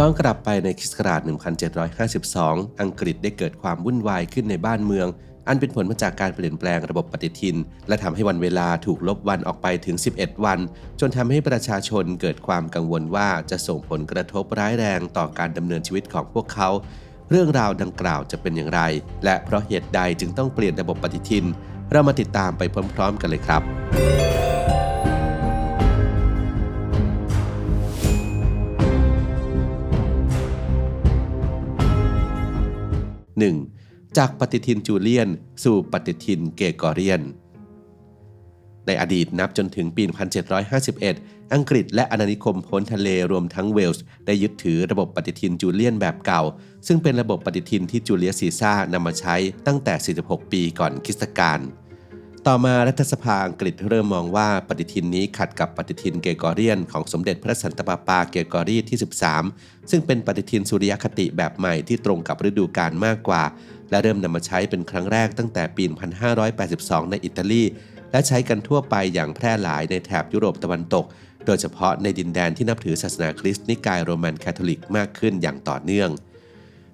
ย้อนกลับไปในคริสต์ศักราช1752 อังกฤษได้เกิดความวุ่นวายขึ้นในบ้านเมือง อันเป็นผลมาจากการเปลี่ยนแปลงระบบปฏิทิน และทำให้วันเวลาถูกลบวันออกไปถึง 11 วัน จนทำให้ประชาชนเกิดความกังวลว่าจะส่งผลกระทบร้ายแรงต่อการดำเนินชีวิตของพวกเขา เรื่องราวดังกล่าวจะเป็นอย่างไร และเพราะเหตุใดจึงต้องเปลี่ยนระบบปฏิทิน เรามาติดตามไปพร้อม ๆ กันเลยครับ 1. จากปฏิทินจูเลียน สู่ปฏิทินเกกอเรียน ในอดีตนับจนถึงปี 1751 อังกฤษและอาณานิคมพ้นทะเลรวมทั้งเวลส์ได้ยึดถือระบบปฏิทินจูเลียนแบบเก่า ซึ่งเป็นระบบปฏิทินที่จูเลียสซีซ่านำมาใช้ตั้งแต่ 46 ปีก่อนคริสตกาล ต่อมารัฐสภาอังกฤษเริ่มมองว่าปฏิทินนี้ขัดกับปฏิทินเกกอเรียนของสมเด็จพระสันตะปาปาเกกอรีที่ 13 ซึ่งเป็นปฏิทินสุริยคติแบบใหม่ที่ตรงกับฤดูกาลมากกว่า และเริ่มนำมาใช้เป็นครั้งแรกตั้งแต่ปี 1582 ในอิตาลี และใช้กันทั่วไปอย่างแพร่หลายในแถบยุโรปตะวันตก โดยเฉพาะในดินแดนที่นับถือศาสนาคริสต์นิกายโรมันคาทอลิกมากขึ้นอย่างต่อเนื่อง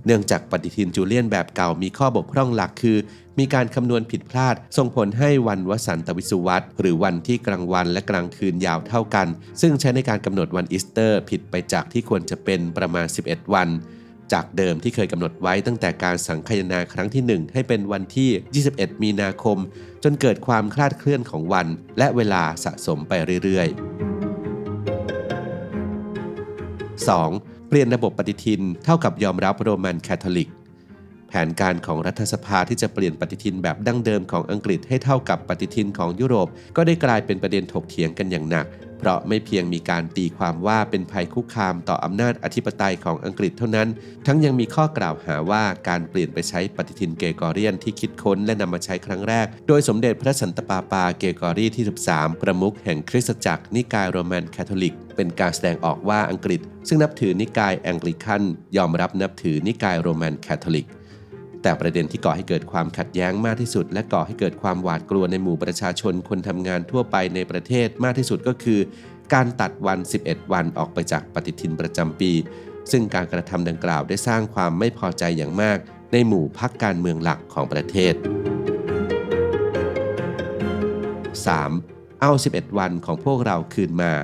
เนื่องจากปฏิทินจูเลียนแบบเก่ามีข้อบกพร่องหลักคือ มีการคำนวณผิดพลาด ส่งผลให้วันวสันตวิสุวัตหรือวันที่กลางวันและกลางคืนยาวเท่ากัน ซึ่งใช้ในการกำหนดวันอีสเตอร์ผิดไปจากที่ควรจะเป็นประมาณ 11 วันจากเดิมที่เคยกำหนดไว้ตั้งแต่การสังคายนาครั้งที่ 1 ให้เป็นวันที่ 21 มีนาคม จนเกิดความคลาดเคลื่อนของวัน และเวลาสะสมไปเรื่อยๆ 2. เปลี่ยนระบบปฏิทินเท่ากับยอมรับโรมันคาทอลิก แผนการของรัฐสภาที่จะเปลี่ยนปฏิทินแบบดั้งเดิมของอังกฤษให้เท่ากับปฏิทินของยุโรป ก็ได้กลายเป็นประเด็นถกเถียงกันอย่างหนัก เพราะไม่เพียงมีการตีความว่าเป็นภัยคุกคามต่ออำนาจอธิปไตยของอังกฤษเท่านั้น ทั้งยังมีข้อกล่าวหาว่าการเปลี่ยนไปใช้ปฏิทินเกกอเรียนที่คิดค้นและนำมาใช้ครั้งแรก โดยสมเด็จพระสันตะปาปาเกกอรีที่ 13 ประมุขแห่งคริสตจักรนิกายโรมันคาทอลิก เป็นการแสดงออกว่าอังกฤษ ซึ่งนับถือนิกายแองกลิคันยอมรับนับถือนิกายโรมันคาทอลิก แต่ประเด็นที่ก่อให้เกิดความขัดแย้งมากที่สุด และก่อให้เกิดความหวาดกลัวในหมู่ประชาชนคนทำงานทั่วไปในประเทศมากที่สุดก็คือ การตัดวัน 11 วันออกไปจากปฏิทินประจำปี ซึ่งการกระทำดังกล่าวได้สร้างความไม่พอใจอย่างมาก ในหมู่พักการเมืองหลักของประเทศ 3. เอา 11 วันของพวกเราคืนมา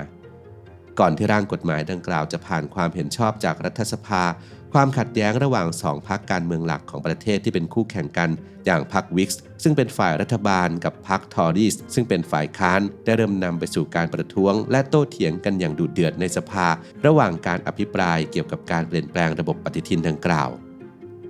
ก่อนที่ร่างกฎหมายดังกล่าวจะผ่านความเห็นชอบจากรัฐสภา ความขัดแย้งระหว่างสองพรรคการเมืองหลักของประเทศที่เป็นคู่แข่งกัน อย่างพรรควิกส์ซึ่งเป็นฝ่ายรัฐบาลกับพรรคทอริสซึ่งเป็นฝ่ายค้านได้เริ่มนำไปสู่การประท้วง และโต้เถียงกันอย่างดุเดือดในสภา ระหว่างการอภิปรายเกี่ยวกับการเปลี่ยนแปลงระบบปฏิทินดังกล่าว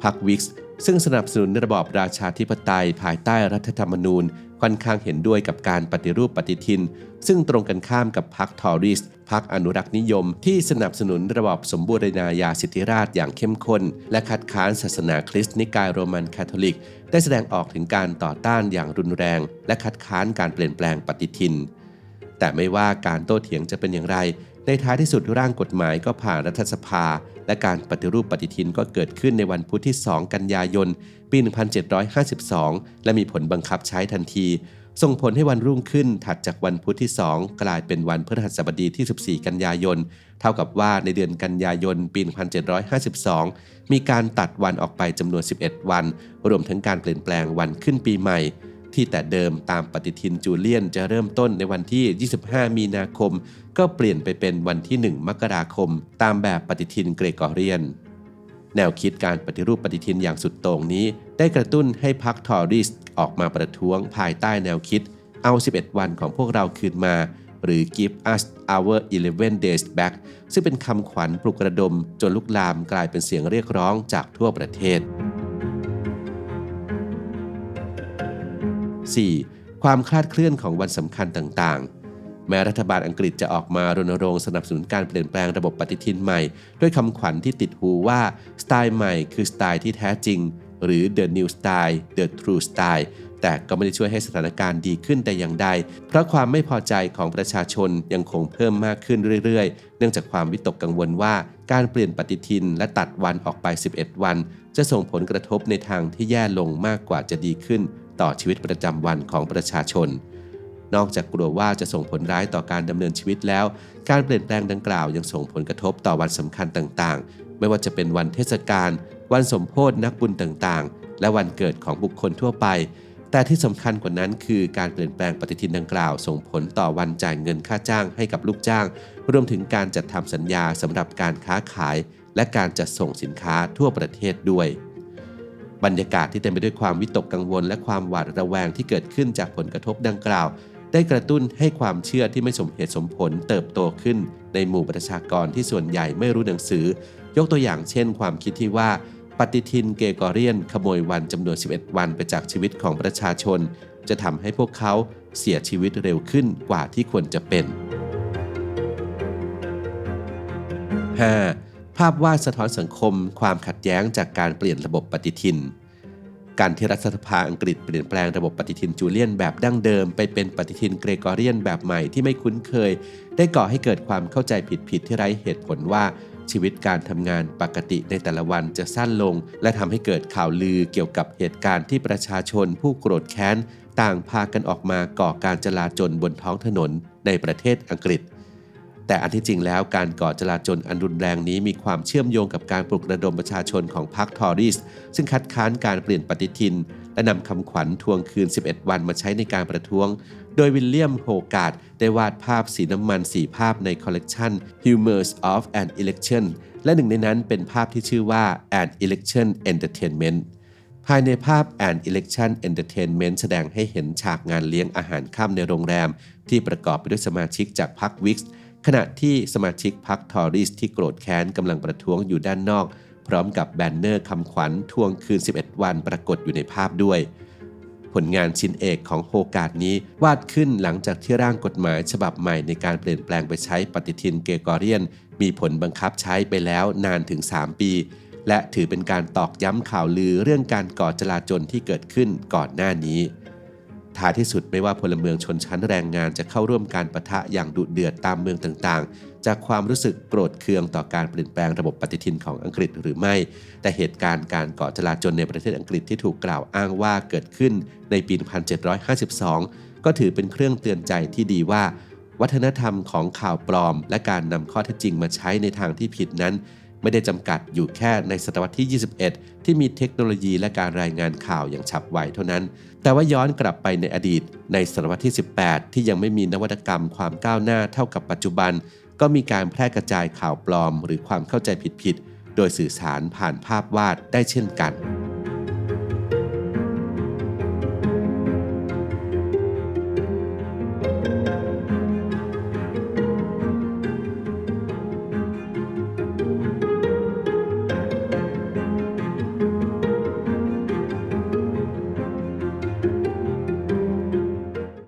พรรควิกส์ซึ่งสนับสนุนระบอบราชาธิปไตยภายใต้รัฐธรรมนูญ ค่อนข้างเห็นด้วยกับการปฏิรูปปฏิทิน ซึ่งตรงกันข้ามกับพรรคทอริสพรรคอนุรักษ์นิยม ที่สนับสนุนระบอบสมบูรณาญาสิทธิราชอย่างเข้มข้น และคัดค้านศาสนาคริสต์นิกายโรมันคาทอลิก ได้แสดงออกถึงการต่อต้านอย่างรุนแรง และคัดค้านการเปลี่ยนแปลงปฏิทิน แต่ไม่ว่าการโต้เถียงจะเป็นอย่างไร ในท้ายที่สุดร่างกฎหมายก็ผ่านรัฐสภา และการปฏิรูปปฏิทินก็เกิดขึ้นในวันพุธที่ 2 กันยายน ปี 1752 และมีผลบังคับใช้ทันที ส่งผลให้วันรุ่งขึ้นถัดจากวันพุธที่ 2 กลายเป็นวันพฤหัสบดีที่ 14 กันยายน เท่ากับว่าในเดือนกันยายน ปี 1752 มีการตัดวันออกไปจำนวน 11 วัน รวมทั้งการเปลี่ยนแปลงวันขึ้นปีใหม่ ที่แต่เดิมตามปฏิทินจูเลียนจะเริ่มต้นในวันที่ 25 มีนาคม ก็เปลี่ยนไปเป็นวันที่ 1 มกราคม ตามแบบปฏิทินเกรกอเรียน แนวคิดการปฏิรูปปฏิทินอย่างสุดโต่งนี้ ได้กระตุ้นให้พรรคทอริสออกมาประท้วงภายใต้แนวคิด เอา 11 วันของพวกเราคืนมา หรือ give us our 11 days back ซึ่งเป็นคำขวัญปลุกระดมจนลุกลามกลายเป็นเสียงเรียกร้องจากทั่วประเทศ 4. ความคลาดเคลื่อนของวันสำคัญต่างๆ แม้รัฐบาลอังกฤษจะออกมารณรงค์สนับสนุนการเปลี่ยนแปลงระบบปฏิทินใหม่ ด้วยคำขวัญที่ติดหูว่าสไตล์ใหม่คือสไตล์ที่แท้จริง หรือ the new style the true style แต่ก็ไม่ได้ช่วยให้สถานการณ์ดีขึ้นแต่อย่างใด เพราะความไม่พอใจของประชาชนยังคงเพิ่มมากขึ้นเรื่อยๆ เนื่องจากความวิตกกังวลว่าการเปลี่ยนปฏิทินและตัดวันออกไป 11 วัน จะส่งผลกระทบในทางที่แย่ลงมากกว่าจะดีขึ้น ต่อชีวิตประจำวันของประชาชน นอกจากกลัวว่าจะส่งผลร้ายต่อการดำเนินชีวิตแล้ว การเปลี่ยนแปลงดังกล่าวยังส่งผลกระทบต่อวันสำคัญต่างๆ ไม่ว่าจะเป็นวันเทศกาลวันสมโพธนักบุญต่างๆ และวันเกิดของบุคคลทั่วไป แต่ที่สำคัญกว่านั้นคือการเปลี่ยนแปลงปฏิทินดังกล่าว ส่งผลต่อวันจ่ายเงินค่าจ้างให้กับลูกจ้าง รวมถึงการจัดทำสัญญาสำหรับการค้าขาย และการจัดส่งสินค้าทั่วประเทศด้วย บรรยากาศที่เต็มไปด้วยความวิตกกังวล และความหวาดระแวงที่เกิดขึ้นจากผลกระทบดังกล่าว ได้กระตุ้นให้ความเชื่อที่ไม่สมเหตุสมผลเติบโตขึ้น ในหมู่ประชากรที่ส่วนใหญ่ไม่รู้หนังสือ ยกตัวอย่างเช่น ความคิดที่ว่าปฏิทินเกกอเรียนขโมยวันจำนวน 11 วันไปจากชีวิตของประชาชน จะทำให้พวกเขาเสียชีวิตเร็วขึ้นกว่าที่ควรจะเป็น 5. ภาพวาดสะท้อนสังคม ความขัดแย้งจากการเปลี่ยนระบบปฏิทิน การที่รัฐสภาอังกฤษเปลี่ยนแปลงระบบปฏิทินจูเลียนแบบดั้งเดิม ไปเป็นปฏิทินเกรกอเรียนแบบใหม่ที่ไม่คุ้นเคย ได้ก่อให้เกิดความเข้าใจผิดๆที่ไร้เหตุผลว่าชีวิตการทำงานปกติในแต่ละวันจะสั้นลง และทำให้เกิดข่าวลือเกี่ยวกับเหตุการณ์ที่ประชาชนผู้โกรธแค้น ต่างพากันออกมาก่อการจลาจลบนท้องถนนในประเทศอังกฤษ แต่อันที่จริงแล้วการก่อจลาจลอันรุนแรงนี้มีความเชื่อมโยงกับการปลุกระดมประชาชนของพรรคทอริสซึ่งคัดค้านการเปลี่ยนปฏิทิน และนำคำขวัญทวงคืน 11 วันมาใช้ในการประท้วง โดยวิลเลียมโฮการ์ดได้วาดภาพสีน้ำมันสีภาพในคอลเลกชัน Humors of an Election และหนึ่งในนั้นเป็นภาพที่ชื่อว่า An Election Entertainment ภายในภาพ An Election Entertainment แสดงให้เห็นฉากงานเลี้ยงอาหารค่ำในโรงแรม ที่ประกอบไปด้วยสมาชิกจากพรรควิกส์ ขณะที่สมาชิกพรรคทอริสที่โกรธแค้นกำลังประท้วงอยู่ด้านนอก พร้อมกับแบนเนอร์คำขวัญทวงคืน 11 วันปรากฏอยู่ในภาพด้วย ผลงานชิ้นเอกของโฮกาดนี้วาดขึ้นหลังจากที่ร่างกฎหมายฉบับใหม่ในการเปลี่ยนแปลงไปใช้ปฏิทินเกกอเรียน มีผลบังคับใช้ไปแล้วนานถึง 3 ปี และถือเป็นการตอกย้ำข่าวลือเรื่องการก่อจลาจลที่เกิดขึ้นก่อนหน้านี้ ท้ายที่สุดไม่ว่าพลเมืองชนชั้นแรงงานจะเข้าร่วมการประทะอย่างดุเดือดตามเมืองต่างๆ จากความรู้สึกโกรธเคืองต่อการเปลี่ยนแปลงระบบปฏิทินของอังกฤษหรือไม่ แต่เหตุการณ์การก่อจลาจลในประเทศอังกฤษที่ถูกกล่าวอ้างว่าเกิดขึ้นในปี 1752 ก็ถือเป็นเครื่องเตือนใจที่ดีว่า วัฒนธรรมของข่าวปลอม และการนำข้อเท็จจริงมาใช้ในทางที่ผิดนั้น ไม่ได้จำกัดอยู่แค่ในศตวรรษที่ 21 ที่มีเทคโนโลยีและการรายงานข่าวอย่างฉับไวเท่านั้น แต่ว่าย้อนกลับไปในอดีต ในศตวรรษที่ 18 ที่ยังไม่มีนวัตกรรมความก้าวหน้าเท่ากับปัจจุบัน ก็มีการแพร่กระจายข่าวปลอม หรือความเข้าใจผิดๆ โดยสื่อสารผ่านภาพวาดได้เช่นกัน